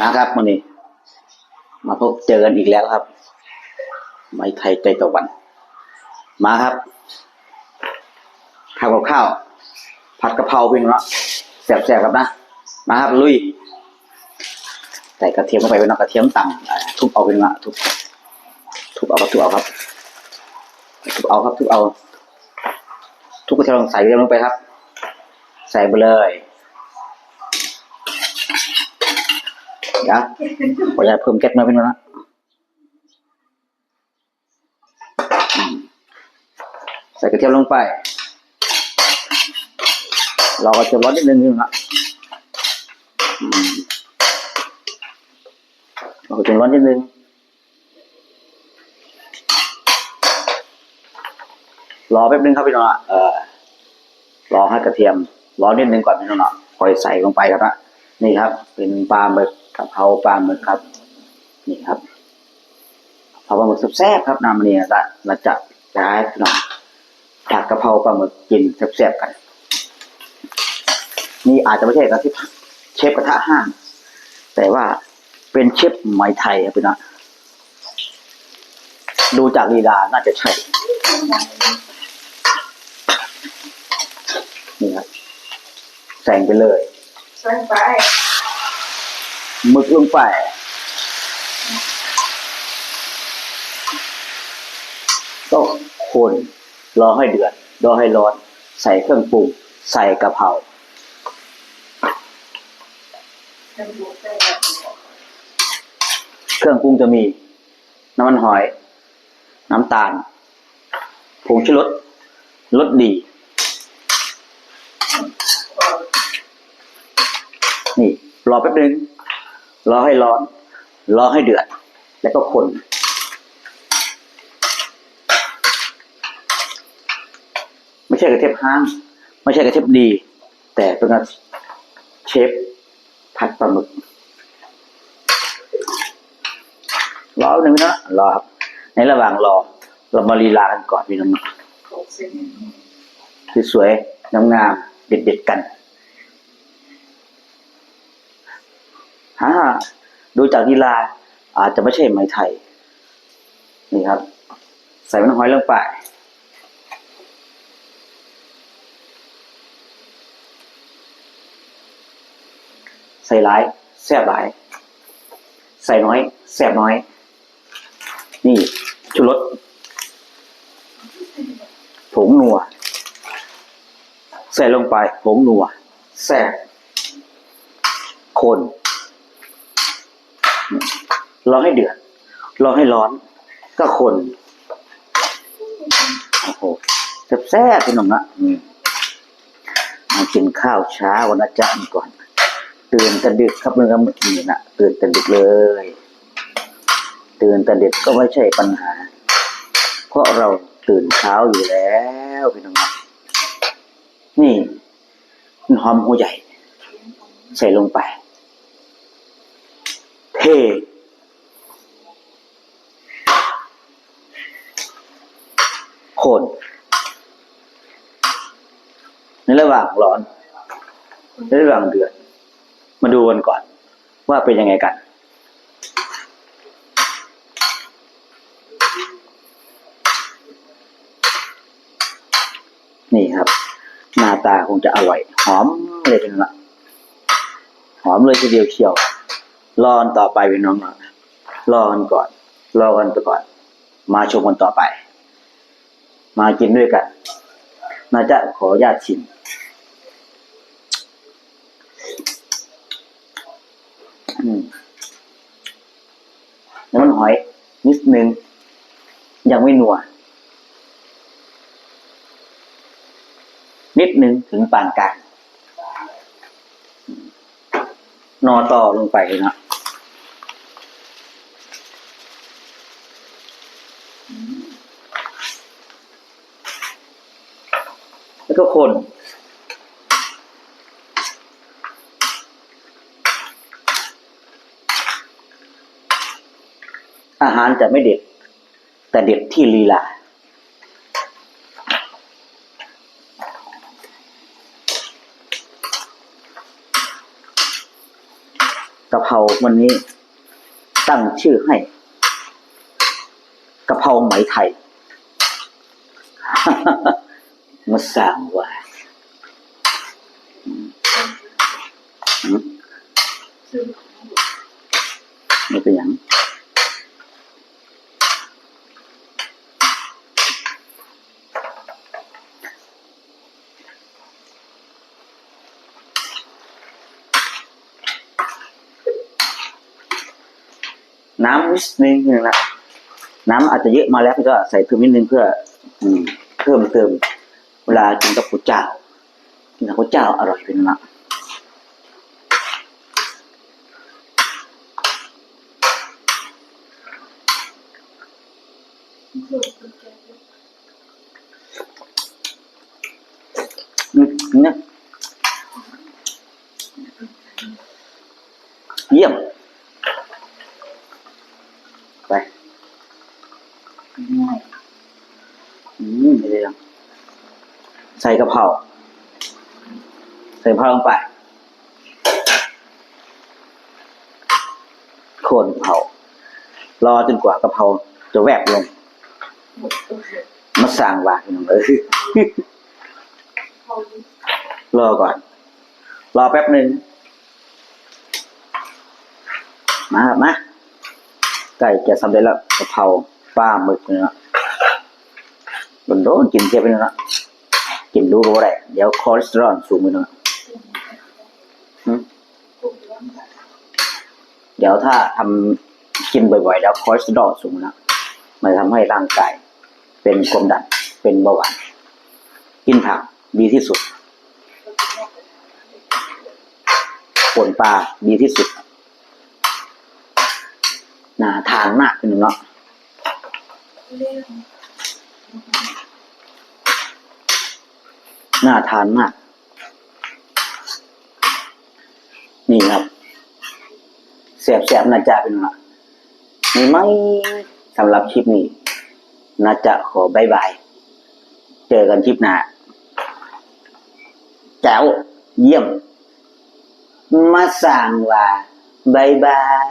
นะครับวันนี้ มาพบเจอกันอีกแล้วครับ ไม้ไทยใจตะวัน มาครับทำกับข้าว ผัดกะเพราเพียงเนาะแซ่บๆครับนะ มาครับลุย ใส่กระเทียมเข้าไปเป็นนาะกระเทียมต่ำทุบเอาเป็นเนาะทุบทุบเอาครับทุบเอาครับทุบเอาครับทุบเอา ทุกกระเทียมใส่เรียมลงไปครับ ใส่ไปเลย เดี๋ยวขออนุญาตเพิ่มแก๊สมาเป็นงนะอืมใส่กระเทียมลงไป เราก็จะร้อนนิดนึงนะอืมเราก็จะร้อนนิดนึงรอแป๊บนึงครับพี่น้องอะเออรอให้กระเทียมร้อนนิดนึงก่อนพี่น้องเนาะค่อยใส่ลงไปครับนะนี่ครับ เป็นปลาหมึก กะเพราปลาหมึกครับ นี่ครับกะเพราปลาหมึกแซ่บครับน้ำมันนี่ละเราจะจะให้พี่น้องผัดกะเพราปลาหมึกกินแซ่บๆกัน นี่อาจจะไม่ใช่กระที่เชฟกระทะห้างแต่ว่าเป็นเชฟไหมไทยครับพี่น้องดูจากลีลาน่าจะใช่นี่ครับแซงไปเลยใส่ไป หมึกลงไปก็คนรอให้เดือด รอให้ร้อน ใส่เครื่องปรุง ใส่กะเพราเครื่องปรุงจะมี น้ำมันหอย น้ำตาลผงชูรสรสดี นี่ รอแป๊บนึง รอให้ร้อน รอให้เดือด แล้วก็คนไม่ใช่กระเทียมห้าง ไม่ใช่กระเทียมดี แต่เป็นกระเชฟผัดปลาหมึกรอหนึ่งนะรอครับ ในระหว่างรอ เรามาลีลากันก่อนพี่น้องโขกเส้นสวยๆงามๆเด็ดๆกัน ฮ่าดูจากลีลาอาจจะไม่ใช่ไหมไทย นี่ครับ ใส่มันหอยลงไปใส่หลายแซ่บหลาย ใส่น้อยแซ่บน้อย นี่ชูรสผงนัว ใส่ลงไปผงนัวแซ่บคน รอให้เดือดรอให้ร้อน ก็คนโอ้โหแซ่บๆพี่หนุ่มนะอืมมากินข้าวเช้าวันอาจารย์ก่อนตื่นแต่ดึกครับเมื่อกี้นะตื่นแต่ดึกเลย ตื่นแต่ดึกก็ไม่ใช่ปัญหา เพราะเราตื่นเช้าอยู่แล้วพี่น้องนี่หอมหัวใหญ่ ใส่ลงไป เทโคนในระหว่างร้อน ในระหว่างเดือดมาดูกันก่อน ว่าเป็นยังไงกันนี่ครับ หน้าตาคงจะอร่อย หอมเลยเป็นละหอมเลยทีเดียวเชียว รอกันต่อไปพี่น้องนะรอกันก่อน รอกันไปก่อน มาชมกันต่อไป มากินด้วยกันนาจะขอญาติชิมอืมน้ำมันหอย นิดนึง ยังไม่นัว นิดนึงถึงปานกลางนอต่อลงไปนะ แล้วก็คนอาหารจะไม่เด็ด แต่เด็ดที่ลีลา กะเพราวันนี้ตั้งชื่อให้ กะเพราไหมไทย มาสร้างว่าอืมอืมซึ่งไม่เป็นอย่างน้ำนิดนึงนะน้ำอาจจะเยอะมาแล้วก็ใส่เพิ่มนิดนึงเพื่อเพิ่มเติม ลากินกับข้าวเจ้ากินกับข้าวเจ้าอร่อยเป็นนะคือคุณแกอืมเนี่ยเยี่ยมไปอืมเดี๋ยว ใส่กระเพราใส่กะเพราลงไปโคนกะเพรารอจนกว่ากระเพราจะแวบลงมาสร้างวาพี่น้องเอ้ยรอก่อน รอแป๊บหนึ่งมาครับมาไก่จะสำเร็จแล้วกะเพราปลาหมึกเนื้อโดนโดนกินเทียบไปเนื้อ กินดูก็ได้เดี๋ยวคอเลสเตอรอลสูงไปเนื้อหืมคุมร่างกายเดี๋ยวถ้าทำกินบ่อยๆแล้วคอเลสเตอรอลสูงนะมันจะทำให้ร่างกาย เป็นความดันเป็นเบาหวานกินผักดีที่สุดผลปลาดีที่สุดนาทานมากเป็นเนาะเรื่อง น่าทานมาก นี่ครับแสบๆนาจะเป็นเนาะมีไหมสำหรับคลิปนี้นาจะขอบายบาย เจอกันคลิปหน้าแจ๋วเยี่ยม มาสั่งว่าบายบาย